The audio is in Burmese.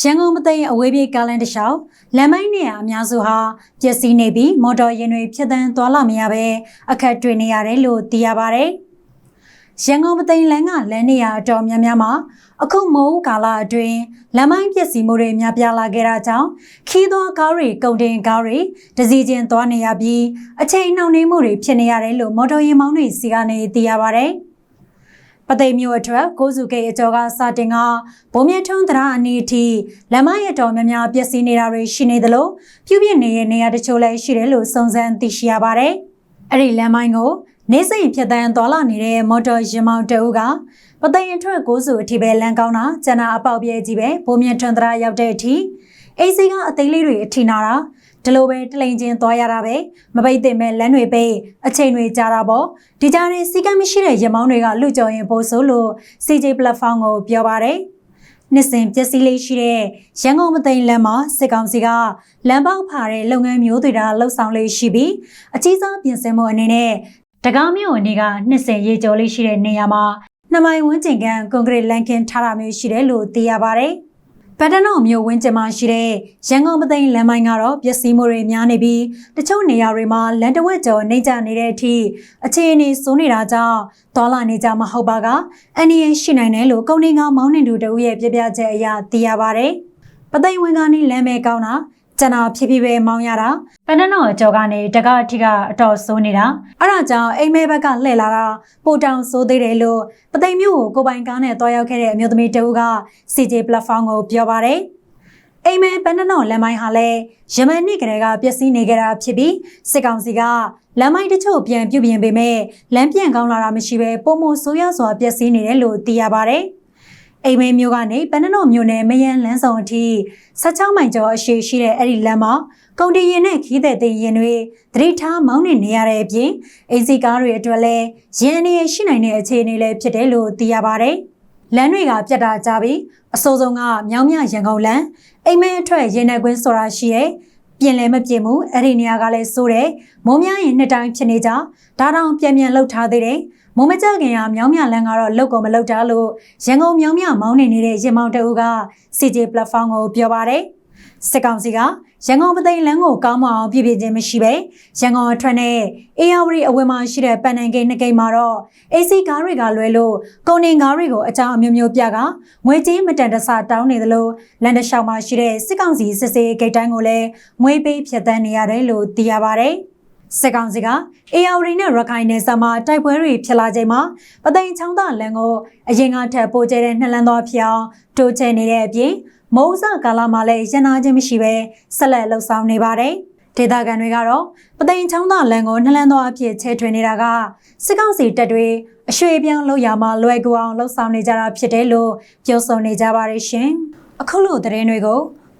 ရန်ကုန်မသိမ်းအဝေးပြေးကားလန်တစ်လျှောက်လမ်းမိုင်းနေရာအများစုဟာပျက်စီးနေပြီးမော်တော်ယာဉ်တွေဖြတ်တန်းသွားလာမရဘဲအခက်တွေ့နေရတယ်လို့သိရပါဗျ။ရန်ကုန်မသိမ်းလမ်းကလမ်းနေရာအတော်များများမှာအခုမိုးကာလအတွင်းလမ်းမိုင်းပျက်စီးမှုတွေများပြားလာခဲ့တာကြောင့်ခီးသွွားကားတွေကုန်တင်ကားတွေတစည်းချင်းသွားနေရပြီးအချိန်နှောင့်နှေးမှုတွေဖြစ်နေရတယ်လို့မော်တော်ယာဉ်မောင်းတွေစီကနေသိရပါဗျ။ ပသိမ်မြို့အတွက်ကိုစုကေအကျော်ကစတင်ကဘုံမြထုံးသရာအနီးအထိလမ်းမရတော်များများပျက်စီးနေတာတွေရှိနေသလိုပြုပြင်နေတဲ့နေရာတချို့လည်းရှိတယ်လို့စုံစမ်းသိရှိရပါတယ်။အဲ့ဒီလမ်းမိုင်းကိုနေစိမ်ဖြတ်တန်းသွားလာနေတဲ့မော်တော်ယာဉ်မောင်းတအုပ်ကပသိမ်အထွက်ကိုစုအထိပဲလမ်းကောင်းတာကျန်တာအပေါက်ပြဲကြီးပဲဘုံမြထုံးသရာရောက်တဲ့အထိအိစီကအသိလေးတွေအထိနာတာ ဒီလိုပဲတလိန်ချင်းသွားရတာပဲမပိတ်သင့်မဲ့လမ်းတွေပိတ်အချိန်တွေကြာတာပေါ့ဒီကြားထဲစီကံမရှိတဲ့ရမောင်းတွေကလူကြော်ရင်ပို့ဆိုလို့ CJ platform ကိုပြောပါတယ်နှစ်စဉ်ပျက်စီးလေးရှိတဲ့ရန်ကုန်မသိမ်းလမ်းမှာစစ်ကောင်စီကလမ်းပေါက်ဖာတဲ့လုပ်ငန်းမျိုးတွေဒါလှုပ်ဆောင်လေးရှိပြီးအကြီးစားပြင်ဆင်မှုအနေနဲ့တကားမြို့အနေကနှစ်စဉ်ရေကျော်လေးရှိတဲ့နေရာမှာနှစ်မိုင်ဝန်းကျင်ကန်ကွန်ကရစ်လမ်းကင်းထားတာမျိုးရှိတယ်လို့သိရပါတယ်။ ဗဒနော့မြို့ဝင်းကျင်မှာရှိတဲ့ရန်ကုန်ပသိမ်လမ်းမိုင်းကတော့ပျက်စီးမှုတွေများနေပြီးတချို့နေရာတွေမှာလမ်းတစ်ဝက်ကျော်နှိမ့်ကျနေတဲ့အထိအခြေအနေဆိုးနေတာကြောင့်တော်လာနေကြမဟုတ်ပါကအန်ဒီရရှိနိုင်တယ်လို့ကုန်နေကမောင်းနှင်သူတဦးရဲ့ပြပြချက်အရသိရပါဗျ။ပသိမ်ဝင်ကနေလမ်းမဲကောင်းတာ ကျန်တာဖြည်းဖြည်းပဲမောင်းရတာပန်းနော့အကျော်ကနေတကအထိကအတော်ဆိုးနေတာအဲ့ဒါကြောင့်အိမ်မဲဘက်ကလှည့်လာတာပိုတောင်ဆိုးသေးတယ်လို့ပသိမ်မြို့ကိုကိုပိုင်ကားနဲ့တွားရောက်ခဲ့တဲ့အမျိုးသမီးတဦးက CJ platform ကိုပြောပါတယ်။အိမ်မဲပန်းနော့လမ်းမိုင်းဟာလည်းယမန်နှစ်ကလေးကပျက်စီးနေကြတာဖြစ်ပြီးစစ်ကောင်စီကလမ်းမိုင်းတချို့ပြန်ပြုပြင်ပေမဲ့လမ်းပြန်ကောင်းလာတာမရှိဘဲပုံမဆိုးရစွာပျက်စီးနေတယ်လို့သိရပါတယ်။ အိမ်မဲမျိုးကနေပန်းနော့မျိုးနဲ့မယန်လမ်းဆောင်အထိ16မိုင်ကျော်အရှိရှိတဲ့အဲ့ဒီလမ်းမှာကုန်တင်ရင်နဲ့ခီးတဲ့တင်ရင်တွေသတိထားမောင်းနေနေရတဲ့အပြင်အိမ်စီကားတွေအတွက်လည်းရန်အနေရှိနိုင်တဲ့အခြေအနေလည်းဖြစ်တယ်လို့သိရပါတယ်။လမ်းတွေကပြတ်တာကြပြီးအစိုးဆုံးကမြောင်းမြရန်ကုန်လမ်းအိမ်မဲအထွက်ရင်နယ်ကွင်းဆိုတာရှိရဲ့ပြင်လဲမပြင်ဘူးအဲ့ဒီနေရာကလည်းစိုးတယ်မုံများရင်နှစ်တိုင်းဖြစ်နေကြဒါတောင်ပြန်ပြန်လှုပ်ထားသေးတယ် မုံမကြခင်ကမြောင်းမြလန်းကတော့လုတ်ကုန်မလုတ်တာလို့ရန်ကုန်မြောင်းမြမောင်းနေနေတဲ့ရင်မောင်တအုပ်က CJ platform ကိုပြောပါတယ်စစ်ကောင်စီကရန်ကုန်ပသိမ်လမ်းကိုကောင်းမအောင်ပြည်ပြခြင်းမရှိပဲရန်ကုန်အထွက်နဲ့အေယာဝတီအဝယ်မှာရှိတဲ့ပန်နန်ဂိတ်နှစ်ဂိတ်မှာတော့ AC ကားတွေကလွဲလို့ကုန်တင်ကားတွေကိုအကြောင်းအမျိုးမျိုးပြကငွေကြေးမတန်တဆတောင်းနေသလိုလန်ဒရှောက်မှာရှိတဲ့စစ်ကောင်စီစစ်စေးဂိတ်တိုင်းကိုလည်းငွေပေးဖြတ်တန်းနေရတယ်လို့သိရပါတယ် စစ်ကောင်စီကအေယာဝတီနဲ့ရခိုင်နယ်စပ်မှာတိုက်ပွဲတွေဖြစ်လာချိန်မှာပသိမ်ချောင်းသားလန်ကိုအရင်ကထပ်ပိုးကျတဲ့နှစ်လန်းသောဖြောင်းတိုးချဲနေတဲ့အပြင်မုံစကာလာမှာလည်းရန်နာခြင်းမရှိဘဲဆက်လက်လှုပ်ဆောင်နေပါတယ်ဒေသခံတွေကတော့ပသိမ်ချောင်းသားလန်ကိုနှစ်လန်းသောအဖြစ်ချဲထွင်နေတာကစစ်ကောင်စီတပ်တွေအရွှေပြောင်းလောက်ရမှာလွယ်ကူအောင်လှုပ်ဆောင်နေကြတာဖြစ်တယ်လို့ပြောဆိုနေကြပါတယ်ရှင်အခုလိုသတင်းတွေကို